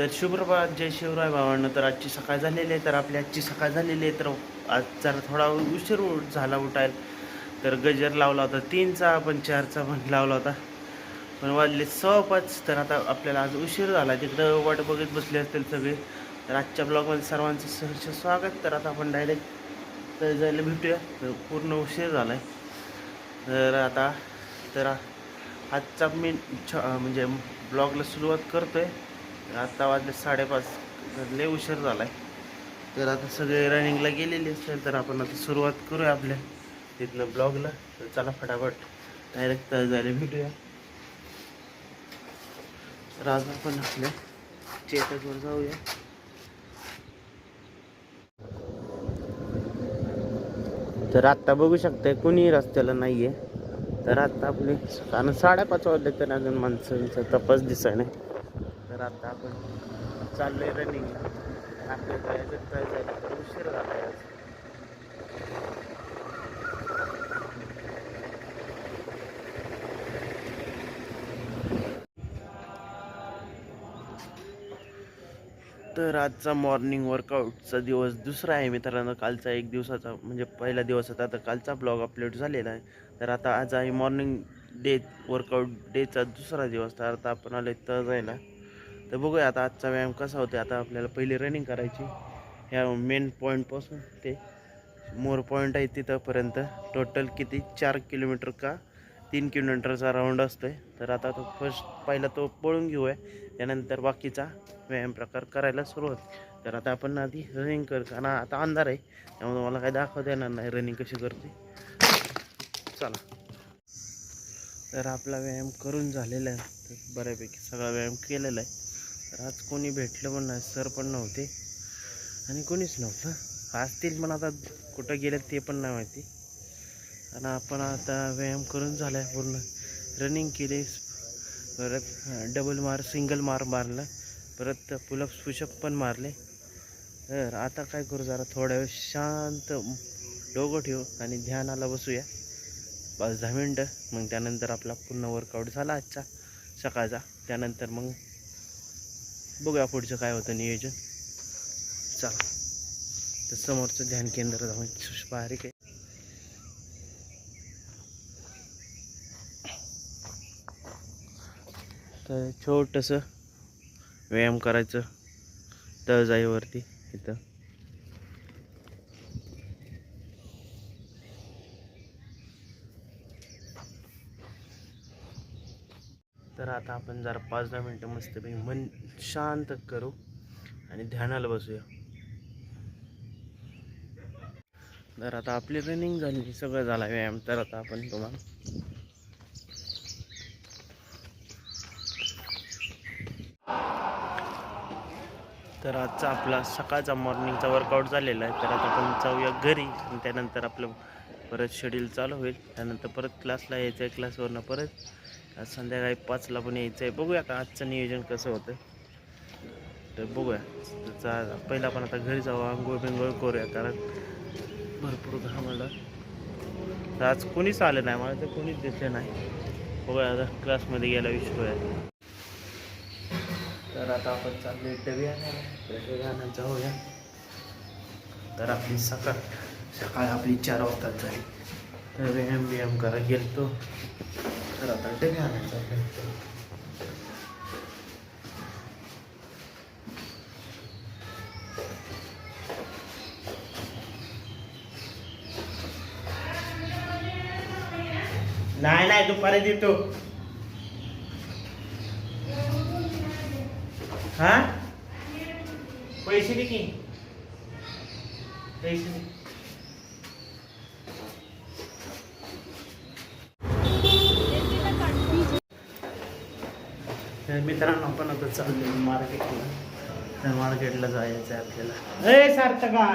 तर शुभ्रभा जय शिवराय भावांना तर आजची सकाळ झालेली आहे तर आपली आजची सकाळ झालेली आहे तर आज जरा थोडा उशीर उठ झाला उठायला. तर गजर लावला होता तीनचा पण चारचा पण लावला होता. पण वाजले सव्वा पाच तर आता आपल्याला आज उशीर झाला. तिकडं वाट बघत बसले असतील सगळे तर आजच्या ब्लॉगमध्ये सर्वांचं सहर्ष स्वागत. तर आता आपण डायरेक्ट तर जायला भेटूया. तर पूर्ण उशीर झाला आहे तर आता तर आजचा मी छ म्हणजे ब्लॉगला सुरुवात करतो आहे आता वाजले साडेपाच. घडले उशीर झाला आहे तर आता सगळे रनिंगला गेलेले असेल तर आपण आता सुरुवात करूया आपल्या तिथनं ब्लॉगला तर चला फटाफट. डायरेक्ट जायला भेटूया. तर आज आपण आपल्या चेतकवर जाऊया. तर आत्ता बघू शकताय कुणी रस्त्याला नाही आहे तर आत्ता आपले कारण साडेपाच वाजले तर अजून माणसांचा तपास दिसाय नाही तर आता आपण चाललोय रनिंगला आपल्या जायचं ट्राय जायला तर उशीर झाला आहे आज. तर आजचा मॉर्निंग वर्कआउटचा दिवस दुसरा आहे मित्रांनो. कालचा एक दिवसाचा म्हणजे पहिला दिवस होता. तर कालचा ब्लॉग अपलोड झालेला आहे. तर आता आज आहे मॉर्निंग डे वर्कआउट डेचा दुसरा दिवस. तर आता आपण आलो तर जायला तर बघूया आता आजचा व्यायाम कसा होतो आता आपल्याला पहिली रनिंग करायची. ह्या मेन पॉईंटपासून ते मोर पॉईंट आहे तिथंपर्यंत. टोटल किती? चार किलोमीटर का? तीन किलोमीटरचा राऊंड असतो आहे तर आता तो फर्स्ट पहिला तो पळून घेऊया. त्यानंतर बाकीचा व्यायाम प्रकार करायला सुरुवात. तर आता आपण आधी रनिंग कर कारण आता अंधार आहे. त्यामुळे मला काही दाखवता येणार नाही रनिंग कशी करते. चला. तर आपला व्यायाम करून झालेला आहे. तर बऱ्यापैकी सगळा व्यायाम केलेला आहे. तर आज कोणी भेटलं पण नाही सर पण नव्हते. आणि कोणीच नव्हतं. असतील पण आता कुठं गेले ते पण नाही माहिती. आणि आपण आता व्यायाम करून झाला आहे पूर्ण. रनिंग केली परत डबल मार सिंगल मार मारलं. परत पुलअप पुशअप पण मारले. तर आता काय करू जरा थोड्या वेळ शांत डोकं ठेवू आणि ध्यानाला बसूया. पाच दहा मिनटं. मग त्यानंतर आपला पूर्ण वर्कआउट झाला आजचा सकाळचा. त्यानंतर मग बघूया पुढचं काय होतं नियोजन. चला. तर समोरचं ध्यान केंद्र जाऊन बारीक आहे तर छोटंसं व्यायाम करायचं तळजाईवरती इथं. तर आता आपण जरा पाच दहा मिनटं मस्तपैकी मन शांत करू आणि ध्यानाला बसूया. तर आता आपली रनिंग झाली सगळं झाला व्यायाम. तर आता आपण तुम्हाला तर आजचा आपला सकाळचा मॉर्निंगचा वर्कआउट झालेला आहे. तर आता आपण जाऊया घरी. आणि त्यानंतर आपलं परत शेड्यूल चालू होईल. त्यानंतर परत क्लासला यायचं आहे क्लासवरनं परत आज संध्याकाळी पाचला पण यायचं आहे. बघूया का आजचं नियोजन कसं होतं. तर बघूया. तर पहिला आपण आता घरी जाऊ आंघोळ बिंगोळ करूया कारण भरपूर घामडला तर आज कोणीच आलं नाही मला तर कोणीच दिसलं नाही. बघूया आता क्लासमध्ये गेला विषय तर आता आपण चाललोय डबे आणायला डबे आणायला जाऊया. तर आपली सकाळ. सकाळ आपली चार वाजताच झाली. तर व्यायाम व्यायाम करा गेलतो. तर आता डबे आणायचं. आपल्याला. नाही नाही दुपारी देतो. हा? पैसे दे की. पैसे दे. तर मित्रांनो आपण आता चाललो मार्केटला. तर मार्केटला जायचं आहे आपल्याला. ए सार्थका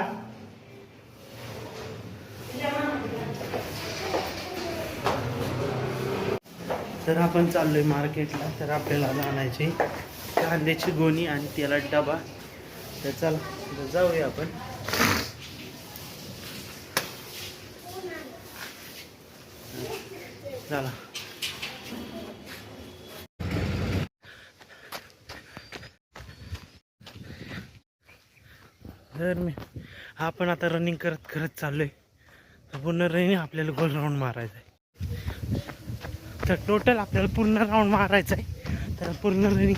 तर आपण चाललोय मार्केटला तर आपल्याला आणायची कांद्याची गोणी आणि त्याला डबा. तर चला जाऊया आपण. चला. तर मी आपण आता रनिंग करत करत चाललोय. तर पूर्ण रनिंग आपल्याला गोल राऊंड मारायचा आहे तर टोटल आपल्याला पूर्ण राऊंड मारायचा आहे तर पूर्ण रनिंग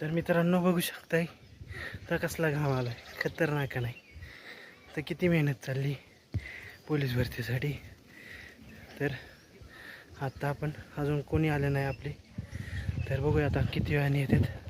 तर मित्रांनो बघू शकताय तर कसला घाम आला आहे खतरनाक नाही तर किती मेहनत चालली पोलीस भरतीसाठी. तर आत्ता आपण अजून कोणी आले नाही आपले. तर बघूया आता किती वेळाने येतात.